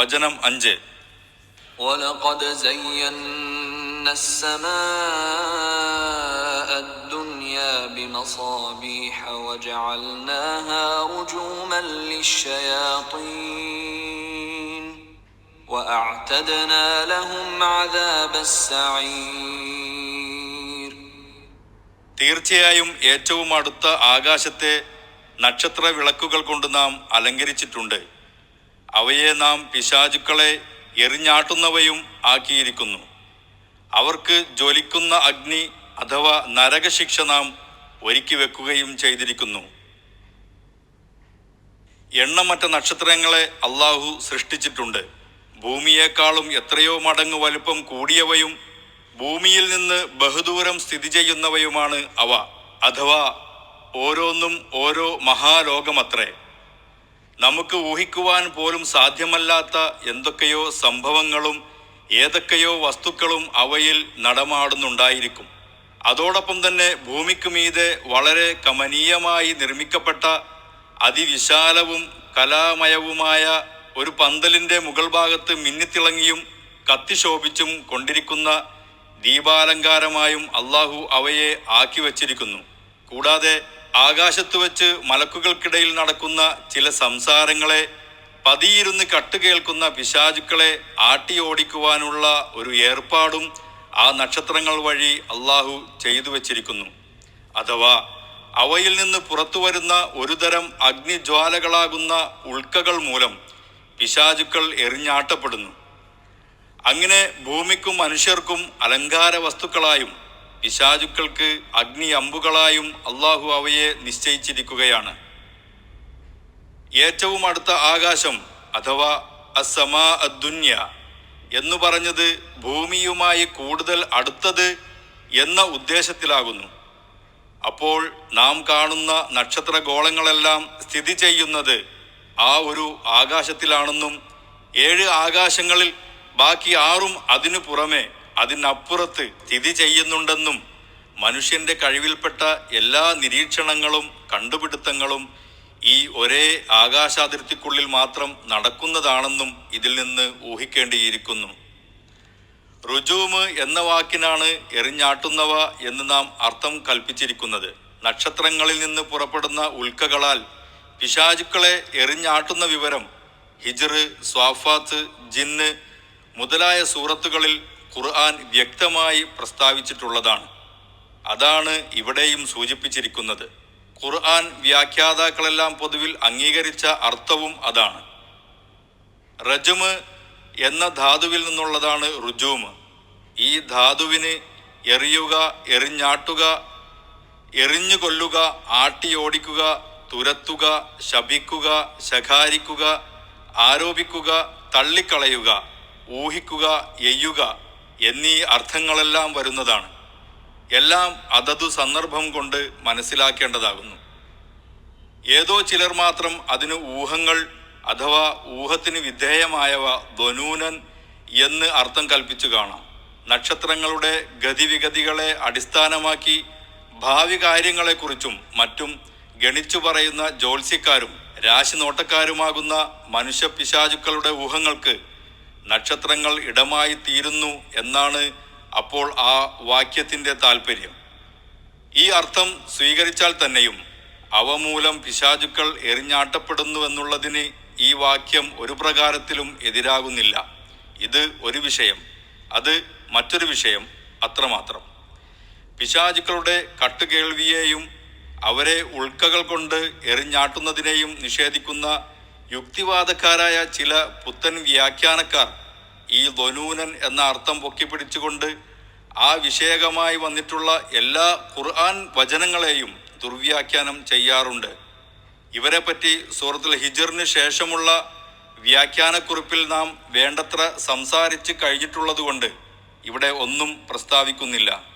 വചനം അഞ്ച് ولقد زينا السماء الدنيا بمصابيح وجعلناها رجوما للشياطين واعتدنا لهم عذاب السعير തീർച്ചയായും ഏറ്റവും അടുത്ത ആകാശത്തെ നക്ഷത്ര വിളക്കുകൾ കൊണ്ട് നാം അലങ്കരിച്ചിട്ടുണ്ട് അവയെ നാം പിശാചുക്കളെ എറിഞ്ഞാട്ടുന്നവയും ആക്കിയിരിക്കുന്നു. അവർക്ക് ജ്വലിക്കുന്ന അഗ്നി അഥവാ നരകശിക്ഷ നാം ഒരുക്കി വെക്കുകയും ചെയ്തിരിക്കുന്നു. എണ്ണമറ്റ നക്ഷത്രങ്ങളെ അള്ളാഹു സൃഷ്ടിച്ചിട്ടുണ്ട്. ഭൂമിയേക്കാളും എത്രയോ മടങ്ങ് വലുപ്പം കൂടിയവയും ഭൂമിയിൽ നിന്ന് ബഹുദൂരം സ്ഥിതി ചെയ്യുന്നവയുമാണ് അവ. അഥവാ ഓരോന്നും ഓരോ മഹാലോകമത്രേ. നമുക്ക് ഊഹിക്കുവാൻ പോലും സാധ്യമല്ലാത്ത എന്തൊക്കെയോ സംഭവങ്ങളും ഏതൊക്കെയോ വസ്തുക്കളും അവയിൽ നടമാടുന്നുണ്ടായിരിക്കും. അതോടൊപ്പം തന്നെ ഭൂമിക്ക് മീതെ വളരെ കമനീയമായി നിർമ്മിക്കപ്പെട്ട അതിവിശാലവും കലാമയവുമായ ഒരു പന്തലിന്റെ മുകൾ ഭാഗത്ത് മിന്നിത്തിളങ്ങിയും കത്തിശോഭിച്ചും കൊണ്ടിരിക്കുന്ന ദീപാലങ്കാരമായും അള്ളാഹു അവയെ ആക്കി വച്ചിരിക്കുന്നു. കൂടാതെ ആകാശത്ത് വെച്ച് മലക്കുകൾക്കിടയിൽ നടക്കുന്ന ചില സംസാരങ്ങളെ പതിയിരുന്ന് കട്ടുകേൾക്കുന്ന പിശാചുക്കളെ ആട്ടി ഓടിക്കുവാനുള്ള ഒരു ഏർപ്പാടും ആ നക്ഷത്രങ്ങൾ വഴി അള്ളാഹു ചെയ്തു വച്ചിരിക്കുന്നു. അഥവാ അവയിൽ നിന്ന് പുറത്തു വരുന്ന ഒരുതരം അഗ്നിജ്വാലകളാകുന്ന ഉൾക്കകൾ മൂലം പിശാചുക്കൾ എറിഞ്ഞാട്ടപ്പെടുന്നു. അങ്ങനെ ഭൂമിക്കും മനുഷ്യർക്കും അലങ്കാര വസ്തുക്കളായും പിശാചുക്കൾക്ക് അഗ്നി അമ്പുകളായും അള്ളാഹു അവയെ നിശ്ചയിച്ചിരിക്കുകയാണ്. ഏറ്റവും അടുത്ത ആകാശം അഥവാ അസമാ അദ്ദുന്യ എന്നു പറഞ്ഞത് ഭൂമിയുമായി കൂടുതൽ അടുത്തത് എന്ന ഉദ്ദേശത്തിലാകുന്നു. അപ്പോൾ നാം കാണുന്ന നക്ഷത്രഗോളങ്ങളെല്ലാം സ്ഥിതി ചെയ്യുന്നത് ആ ഒരു ആകാശത്തിലാണെന്നും ഏഴ് ആകാശങ്ങളിൽ ബാക്കി ആറും അതിനു പുറമെ അതിനപ്പുറത്ത് സ്ഥിതി ചെയ്യുന്നുണ്ടെന്നും മനുഷ്യന്റെ കഴിവിൽപ്പെട്ട എല്ലാ നിരീക്ഷണങ്ങളും കണ്ടുപിടുത്തങ്ങളും ഈ ഒരേ ആകാശാതിർത്തിക്കുള്ളിൽ മാത്രം നടക്കുന്നതാണെന്നും ഇതിൽ നിന്ന് ഊഹിക്കേണ്ടിയിരിക്കുന്നു. റുജൂമ് എന്ന വാക്കിനാണ് എറിഞ്ഞാട്ടുന്നവ എന്ന് നാം അർത്ഥം കൽപ്പിച്ചിരിക്കുന്നത്. നക്ഷത്രങ്ങളിൽ നിന്ന് പുറപ്പെടുന്ന ഉൽക്കകളാൽ പിശാചുക്കളെ എറിഞ്ഞാട്ടുന്ന വിവരം ഹിജ്റ് സ്വാഫാത്ത് ജിന്ന് മുതലായ സൂറത്തുകളിൽ ഖുർആൻ വ്യക്തമായി പ്രസ്താവിച്ചിട്ടുള്ളതാണ്. അതാണ് ഇവിടെയും സൂചിപ്പിച്ചിരിക്കുന്നത്. ഖുർആൻ വ്യാഖ്യാതാക്കളെല്ലാം പൊതുവിൽ അംഗീകരിച്ച അർത്ഥവും അതാണ്. റജുമ് എന്ന ധാതുവിൽ നിന്നുള്ളതാണ് റുജൂമ്. ഈ ധാതുവിന് എറിയുക എറിഞ്ഞാട്ടുക എറിഞ്ഞു കൊല്ലുക ആട്ടിയോടിക്കുക തുരത്തുക ശപിക്കുക ശകാരിക്കുക ആരോപിക്കുക തള്ളിക്കളയുക ഊഹിക്കുക എയ്യുക എന്നീ അർത്ഥങ്ങളെല്ലാം വരുന്നതാണ്. എല്ലാം അതതു സന്ദർഭം കൊണ്ട് മനസ്സിലാക്കേണ്ടതാകുന്നു. ഏതോ ചിലർ മാത്രം അതിന് ഊഹങ്ങൾ അഥവാ ഊഹത്തിന് വിധേയമായവ ധനൂനൻ എന്ന് അർത്ഥം കൽപ്പിച്ചു കാണാം. നക്ഷത്രങ്ങളുടെ ഗതിവിഗതികളെ അടിസ്ഥാനമാക്കി ഭാവി കാര്യങ്ങളെക്കുറിച്ചും മറ്റും ഗണിച്ചു പറയുന്ന ജ്യോത്സ്യക്കാരും രാശിനോട്ടക്കാരുമാകുന്ന മനുഷ്യ പിശാചുക്കളുടെ ഊഹങ്ങൾക്ക് നക്ഷത്രങ്ങൾ ഇടമായി തീരുന്നു എന്നാണ് അപ്പോൾ ആ വാക്യത്തിന്റെ താല്പര്യം ഈ അർത്ഥം സ്വീകരിച്ചാൽ തന്നെയും അവ മൂലം പിശാചുക്കൾ എറിഞ്ഞാട്ടപ്പെടുന്നുവെന്നുള്ളതിന് ഈ വാക്യം ഒരു പ്രകാരത്തിലും എതിരാകുന്നില്ല. ഇത് ഒരു വിഷയം അത് മറ്റൊരു വിഷയം അത്രമാത്രം. പിശാചുക്കളുടെ കട്ടുകേൾവിയെയും അവരെ ഉൾക്കകൾ കൊണ്ട് എറിഞ്ഞാട്ടുന്നതിനെയും നിഷേധിക്കുന്ന യുക്തിവാദക്കാരായ ചില പുത്തൻ വ്യാഖ്യാനക്കാർ ഈ ധനൂനൻ എന്ന അർത്ഥം പൊക്കിപ്പിടിച്ചുകൊണ്ട് ആ വിഷയകമായി വന്നിട്ടുള്ള എല്ലാ ഖുർആൻ വചനങ്ങളെയും ദുർവ്യാഖ്യാനം ചെയ്യാറുണ്ട്. ഇവരെ പറ്റി സൂറത്തുൽ ഹിജറിന് ശേഷമുള്ള വ്യാഖ്യാനക്കുറിപ്പിൽ നാം വേണ്ടത്ര സംസാരിച്ച് കഴിഞ്ഞിട്ടുള്ളതുകൊണ്ട് ഇവിടെ ഒന്നും പ്രസ്താവിക്കുന്നില്ല.